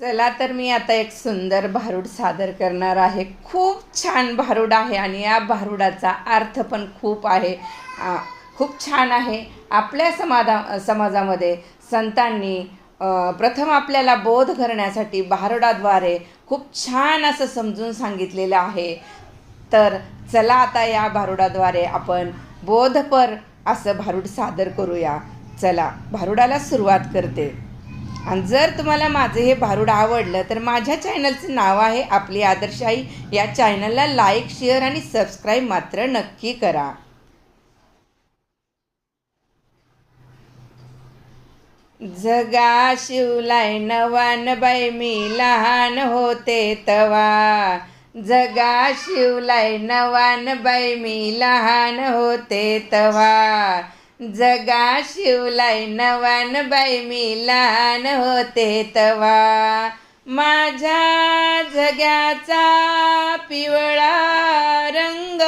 चला तर मी आता एक सुंदर भारूड सादर करणार आहे. खूप छान भारूड आहे आणि या भारुडाचा अर्थ पण खूप आहे. खूप छान आहे. आपल्या समाजा समाजामध्ये संतांनी प्रथम आपल्याला बोध करण्यासाठी भारुडाद्वारे खूप छान असं समजून सांगितलेलं आहे. तर चला आता या भारुडाद्वारे आपण बोधपर असं भारूड सादर करूया. चला भारुडाला सुरुवात करते. आणि जर तुम्हाला माझं हे भारूड आवडलं तर माझ्या चॅनलचं नाव आहे आपली आदर्शाई या चॅनलला लाईक शेअर आणि सबस्क्राईब मात्र नक्की करा. जगा शिवलाय नवान बाई मी लहान होते तवा. जगा शिवलाय नवान बाई मी लहान होते तवा. जगा शिवलाय नवान बाई मी लहान होते तवा. माझ्या जग्याचा पिवळा रंग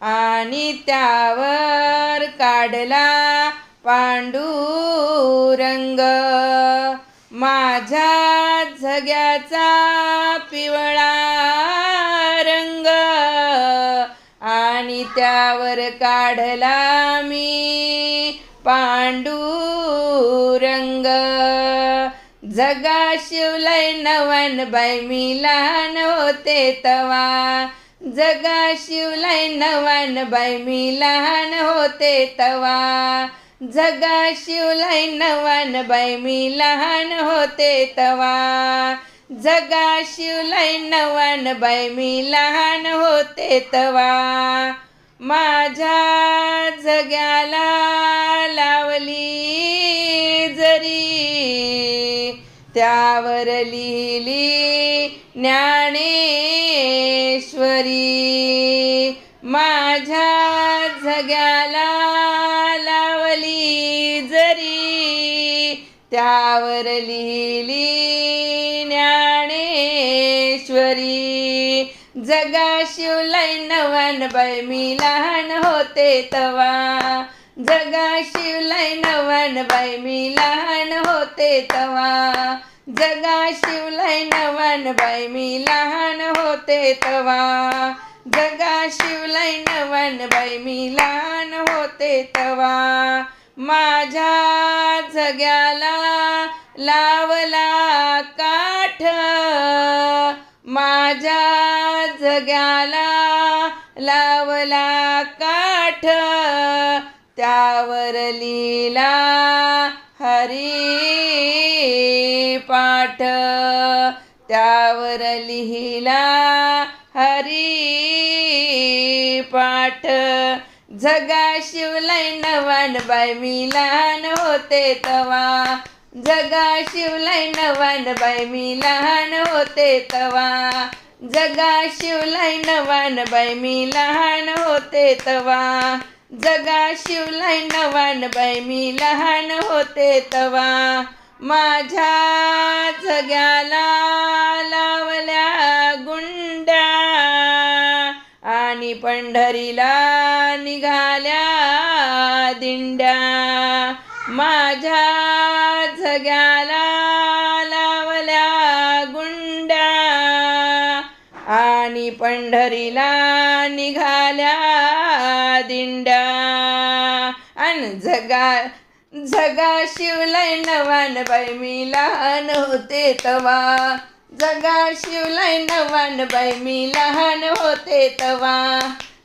आणि त्यावर काढला पांडुरंग. माझ्या झग्याचा पिवळा रंग आणि काढला मी. पांडुरंग जगा शिवलय नवन बाय मी लहान होते तवा. जगा शिवलय नवन बाय मी लहान होते तवा. जगा शिवलय नवन बाय मी लहान होते तवा. जगा शिवलय नवन बाय मी लहान होते तवा. माझ्या जग्याला लावली जरी त्यावर लिहिली ज्ञानेश्वरी. माझ्या जग्याला लावली जरी त्यावर लिहिली नवन मी लहान होते तवा. जगा शिवलय नवन बाई मी लहान होते तवा. जगा शिवलय नवन बाई मी लहान होते तवा. जगा शिवलय नवन बाई मी लहान होते तवा. माझ्या जग्याला लावला काठ. माझ्या जग्याला लावला काठ त्यावर लिहिला हरी पाठ. त्यावर लिहिला हरी पाठ. जगा शिवलाय नवान बाय मी लहान होते तवा. जगा शिवलाय नवान बाय मी लहान होते तवा. जगा शिवलय नवान बाई मी लहान होते तवा. जगा शिवलय नवान बाई मी लहान होते तवा. माझ्या जग्याला लावल्या गुंड्या आणि पंढरीला निघाल्या दिंड्या. माझ्या जग्याला पंढरीला निघाल्या दिंड्या. आणि जगा जगा शिवलाय नवान बाई मी लहान होते तवा. जगा शिवलाय नवान बाई मी लहान होते तवा.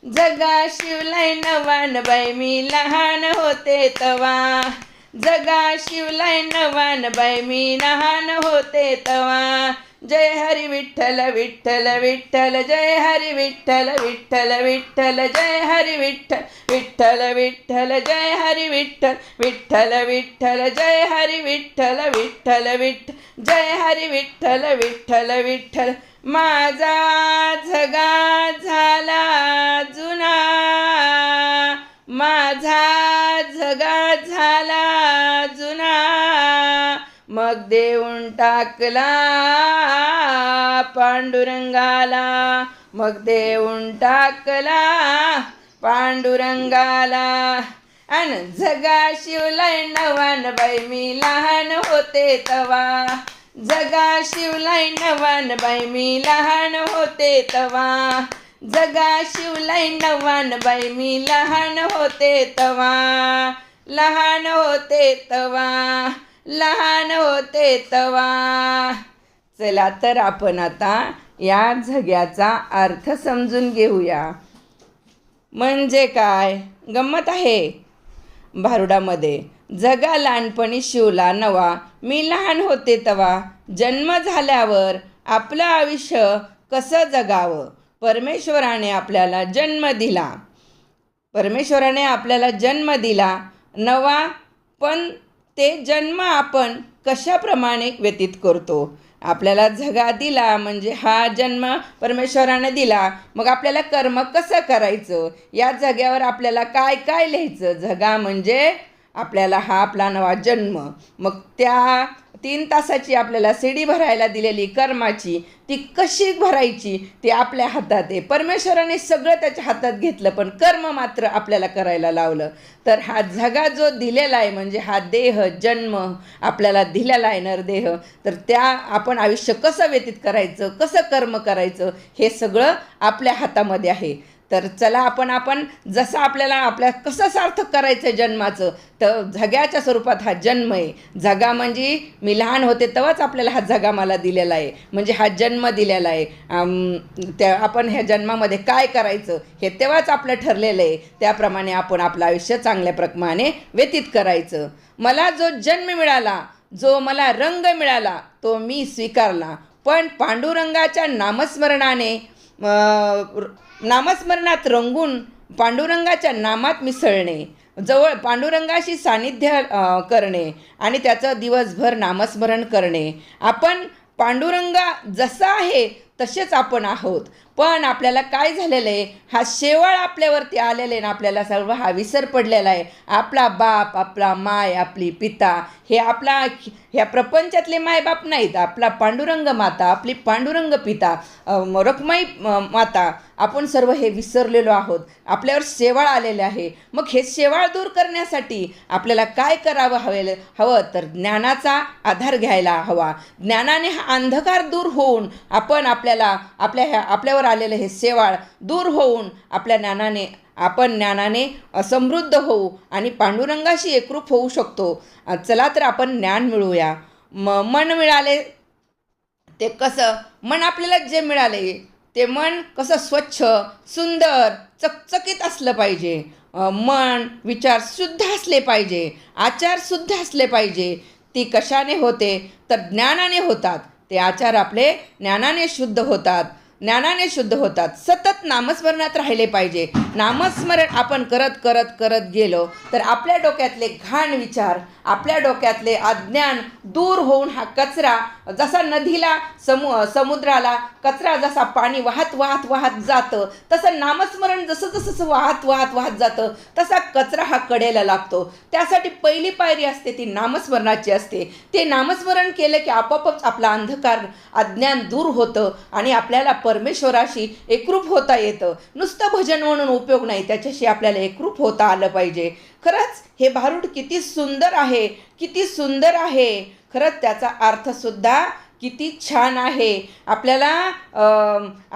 जगा शिवलाय नवान बाई मी लहान होते तवा. जगा शिवलाय नवान बाई मी लहान होते तवा. जय हरी विठ्ठल विठ्ठल विठ्ठल जय हरी विठ्ठल विठ्ठल विठ्ठल जय हरी विठ्ठल विठ्ठल विठ्ठल जय हरी विठ्ठल विठ्ठल विठ्ठल जय हरी विठ्ठल विठ्ठल विठ्ठल जय हरी विठ्ठल विठ्ठल विठ्ठल माझा झगा झाला जुना माझा झगा झाला जुना मग देऊन टाकला पांडुरंगाला. मग देऊन टाकला पांडुरंगाला. अन जगा शिवलाय नवान बाई मी लहान होते तवा. जगा शिवलाय नवान बाई मी लहान होते तवा. जगा शिवलाय नवान बाई मी लहान होते तवा. लहान होते तवा. लहान होते तवा. चला तर आपण आता या झग्याचा अर्थ समजून घेऊया. म्हणजे काय? गंमत आहे. भारुडामध्ये जगा लहानपणी शिवला नवा मी लहान होते तवा. जन्म झाल्यावर आपलं आयुष्य कसं जगावं? परमेश्वराने आपल्याला जन्म दिला. परमेश्वराने आपल्याला जन्म दिला. नवा पण ते जन्म आपण कशाप्रमाणे व्यतीत करतो? आपल्याला झगा दिला म्हणजे हा जन्म परमेश्वराने दिला. मग आपल्याला कर्म कसं करायचं? या जग्यावर आपल्याला काय काय लिहायचं? झगा म्हणजे आपल्याला हा आपला नवा जन्म. मग त्या तीन तासाची आपल्याला शिडी भरायला दिलेली कर्माची ती कशी भरायची ती आपल्या हातात आहे. परमेश्वराने सगळं त्याच्या हातात घेतलं पण कर्म मात्र आपल्याला करायला लावलं. तर हा जगा जो दिलेला आहे म्हणजे हा देह जन्म आपल्याला दिलेला आहे नरदेह तर त्या आपण आयुष्य कसं व्यतीत करायचं कसं कर्म करायचं हे सगळं आपल्या हातामध्ये आहे. तर चला आपण आपण जसं आपल्याला आपल्या कसं सार्थक करायचं आहे जन्माचं तर झग्याच्या स्वरूपात हा जन्म आहे. झगा म्हणजे मी लहान होते तेव्हाच आपल्याला हा झगा मला दिलेला आहे. म्हणजे हा जन्म दिलेला आहे. त्या आपण ह्या जन्मामध्ये काय करायचं हे तेव्हाच आपलं ठरलेलं आहे. त्याप्रमाणे आपण आपलं आयुष्य चांगल्या प्रमाणे व्यतीत करायचं. मला जो जन्म मिळाला जो मला रंग मिळाला तो मी स्वीकारला. पण पांडुरंगाच्या नामस्मरणाने नामस्मरणात रंगून पांडुरंगाच्या नामात मिसळणे जवळ पांडुरंगाशी सानिध्य करणे आणि त्याचं दिवसभर नामस्मरण करणे. आपण पांडुरंग जसा आहे तसेच आपण आहोत. पण आपल्याला काय झालेलं आहे? हा शेवळ आपल्यावरती आलेला आहे ना आपल्याला सर्व हा विसर पडलेला आहे. आपला बाप आपला माय आपली पिता हे आपला ह्या प्रपंचातले मायबाप नाहीत. आपला पांडुरंग माता आपली पांडुरंग पिता रखमाई माता आपण सर्व हे विसरलेलो आहोत. आपल्यावर शेवाळ आलेले आहे. मग हे शेवाळ दूर करण्यासाठी आपल्याला काय करावं हवे हवं तर ज्ञानाचा आधार घ्यायला हवा. ज्ञानाने हा अंधकार दूर होऊन आपण आपल्याला आपल्या ह्या आपल्यावर आलेलं हे शेवाळ दूर होऊन आपल्या ज्ञानाने आपण ज्ञानाने असमृद्ध होऊ आणि पांडुरंगाशी एकरूप होऊ शकतो. चला तर आपण ज्ञान मिळूया म मन मिळाले ते कसं? मन आपल्याला जे मिळाले ते मन कसं स्वच्छ सुंदर चकचकीत असलं पाहिजे. मन विचार शुद्ध असले पाहिजे. आचार शुद्ध असले पाहिजे. ती कशाने होते? तर ज्ञानाने होतात. ते आचार आपले ज्ञानाने शुद्ध होतात. ज्ञानाने शुद्ध होतात. सतत नामस्मरणात राहिले पाहिजे. नामस्मरण आपण करत करत करत गेलो तर आपल्या डोक्यातले घाण विचार आपल्या डोक्यातले अज्ञान दूर होऊन हा कचरा जसा नदीला समु समुद्राला कचरा जसा पाणी वाहत वाहत वाहत जातं तसं नामस्मरण जसं जसं वाहत वाहत वाहत जातं तसा कचरा हा कडेला लागतो. त्यासाठी पहिली पायरी असते ती नामस्मरणाची असते. ते नामस्मरण केलं की आपोआपच आपला अंधकार अज्ञान दूर होतं आणि आपल्याला परमेश्वराशी एकरूप होता येतं. नुसतं भजन म्हणून उपयोग नाही त्याच्याशी आपल्याला एकरूप होता आलं पाहिजे. खरंच हे भारूड किती सुंदर आहे किती सुंदर आहे. खरंच त्याचा अर्थसुद्धा किती छान आहे. आपल्याला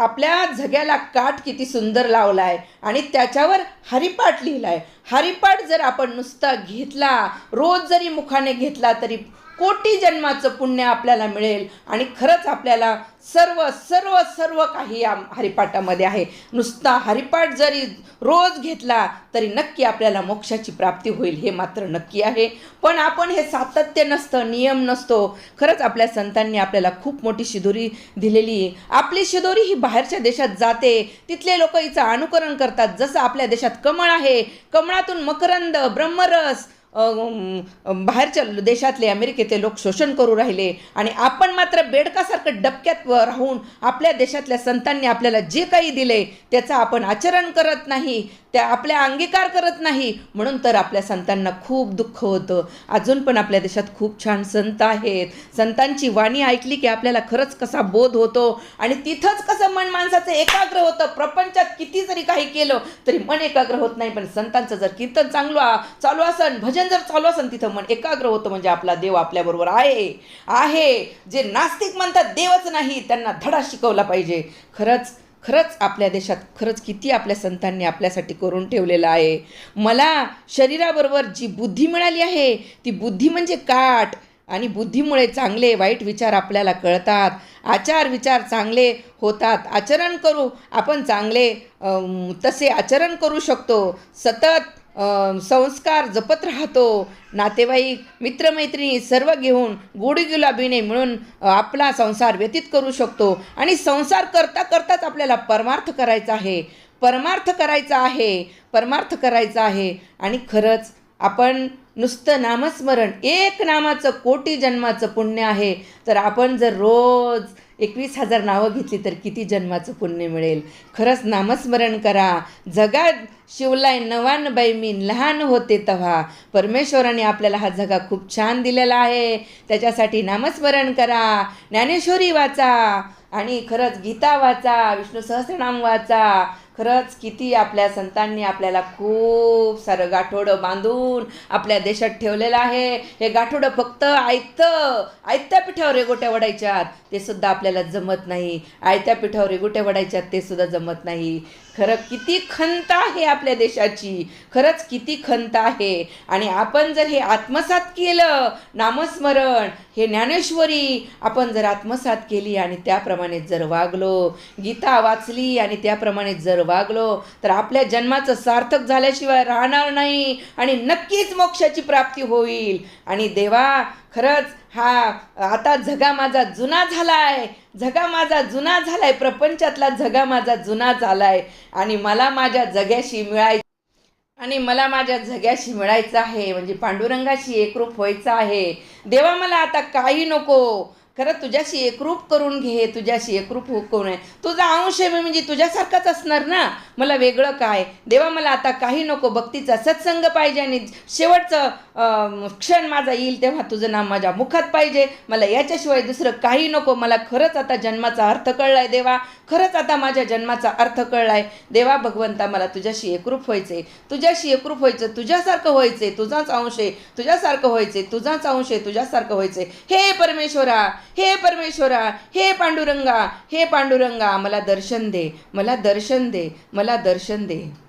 आपल्या झग्याला काठ किती सुंदर लावला आहे आणि त्याच्यावर हरिपाठ लिहिला आहे हरिपाठ जर आपण नुसता घेतला रोज जरी मुखाने घेतला तरी कोटी जन्माचं पुण्य आपल्याला मिळेल. आणि खरंच आपल्याला सर्व सर्व सर्व काही या हरिपाठामध्ये आहे. नुसता हरिपाठ जरी रोज घेतला तरी नक्की आपल्याला मोक्षाची प्राप्ती होईल हे मात्र नक्की आहे. पण आपण हे सातत्य नसतं नियम नसतो. खरंच आपल्या संतांनी आपल्याला खूप मोठी शिदोरी दिलेली आहे. आपली शिदोरी ही बाहेरच्या देशात जाते. तिथले लोक हिचं अनुकरण करतात. जसं आपल्या देशात कमळ आहे कमळातून मकरंद ब्रह्मरस बाहेरच्या देशातले अमेरिकेतले लोक शोषण करू राहिले. आणि आपण मात्र बेडकासारखं डबक्यात राहून आपल्या देशातल्या संतांनी आपल्याला जे काही दिले त्याचं आपण आचरण करत नाही त्या आपल्या अंगीकार करत नाही. म्हणून तर आपल्या संतांना खूप दुःख होतं. अजून पण आपल्या देशात खूप छान संत आहेत. संतांची वाणी ऐकली की आपल्याला खरंच कसा बोध होतो. आणि तिथंच कसं मन माणसाचं एकाग्र होतं. प्रपंचात किती जरी काही केलं तरी मन एकाग्र होत नाही. पण संतांचं जर कीर्तन चांगलं चालू असन भजन भजन जर चालू असेल तिथं मन एकाग्र होतं म्हणजे आपला देव आपल्याबरोबर आहे. आहे. जे नास्तिक म्हणतात देवच नाही त्यांना धडा शिकवला पाहिजे. खरंच खरंच आपल्या देशात खरंच किती आपल्या संतांनी आपल्यासाठी करून ठेवलेलं आहे. मला शरीराबरोबर जी बुद्धी मिळाली आहे ती बुद्धी म्हणजे काट आणि बुद्धीमुळे चांगले वाईट विचार आपल्याला कळतात. आचार विचार चांगले होतात. आचरण करू आपण चांगले तसे आचरण करू शकतो. सतत संस्कार जपत राहतो. नातेवाईक मित्रमैत्रिणी सर्व घेऊन गोडी गुलाबीने मिळून आपला संसार व्यतीत करू शकतो. आणि संसार करता करताच आपल्याला परमार्थ करायचा आहे. परमार्थ करायचा आहे. परमार्थ करायचा आहे. आणि खरंच आपण नुसतं नामस्मरण एक नामाचं कोटी जन्माचं पुण्य आहे. तर आपण जर रोज एकवीस हजार नावं घेतली तर किती जन्माचं पुण्य मिळेल? खरंच नामस्मरण करा. जगात शिवलाय नवान बाई मी लहान होते तेव्हा. परमेश्वराने आपल्याला हा जगा खूप छान दिलेला आहे. त्याच्यासाठी नामस्मरण करा. ज्ञानेश्वरी वाचा आणि खरंच गीता वाचा विष्णू सहस्रनाम वाचा. खरंच किती आपल्या संतांनी आपल्याला खूप सारं गाठोडं बांधून आपल्या देशात ठेवलेलं आहे. हे गाठोडं फक्त आयतं आयत्या पिठावर रेगोट्या वडायच्यात. ते सुद्धा आपल्याला जमत नाही. आयत्या पिठावर रेगोट्या वडायच्यात ते सुद्धा जमत नाही. खरं किती खंत आहे आपल्या देशाची. खरंच किती खंत आहे. आणि आपण जर हे आत्मसात केलं नामस्मरण हे ज्ञानेश्वरी आपण जर आत्मसात केली आणि त्याप्रमाणे जर वागलो गीता वाचली आणि त्याप्रमाणे जर वागलो तर आपल्या जन्माचं सार्थक झाल्याशिवाय राहणार नाही आणि नक्कीच मोक्षाची प्राप्ती होईल. आणि देवा खरंच हा आता झगा माझा जुना झालाय. झगा माझा जुना झालाय. प्रपंचातला झगा माझा जुना झालाय. आणि मला माझ्या जग्याशी मिळाय आणि मला माझ्या जग्याशी मिळायचं आहे. म्हणजे पांडुरंगाशी एकरूप व्हायचं आहे. देवा मला आता काही नको. खरं तुझ्याशी एकरूप करून घे. तुझ्याशी एकरूप हो करून आहे तुझा अंश आहे मी म्हणजे तुझ्यासारखाच असणार ना? मला वेगळं काय? देवा मला आता काही नको. भक्तीचा सत्संग पाहिजे आणि शेवटचं क्षण माझा येईल तेव्हा तुझं नाम माझ्या मुखात पाहिजे. मला याच्याशिवाय दुसरं काही नको. मला खरंच आता जन्माचा अर्थ कळलाय देवा. खरंच आता माझ्या जन्माचा अर्थ कळलाय. देवा भगवंता मला तुझ्याशी एकरूप व्हायचे तुझ्याशी एकरूप व्हायचं तुझ्यासारखं व्हायचे तुझाच अंश आहे. तुझ्यासारखं व्हायचे तुझाच अंश आहे. तुझ्यासारखं व्हायचे हे परमेश्वरा हे परमेश्वरा हे पांडुरंगा हे पांडुरंगा मला दर्शन दे. मला दर्शन दे. मला दर्शन दे.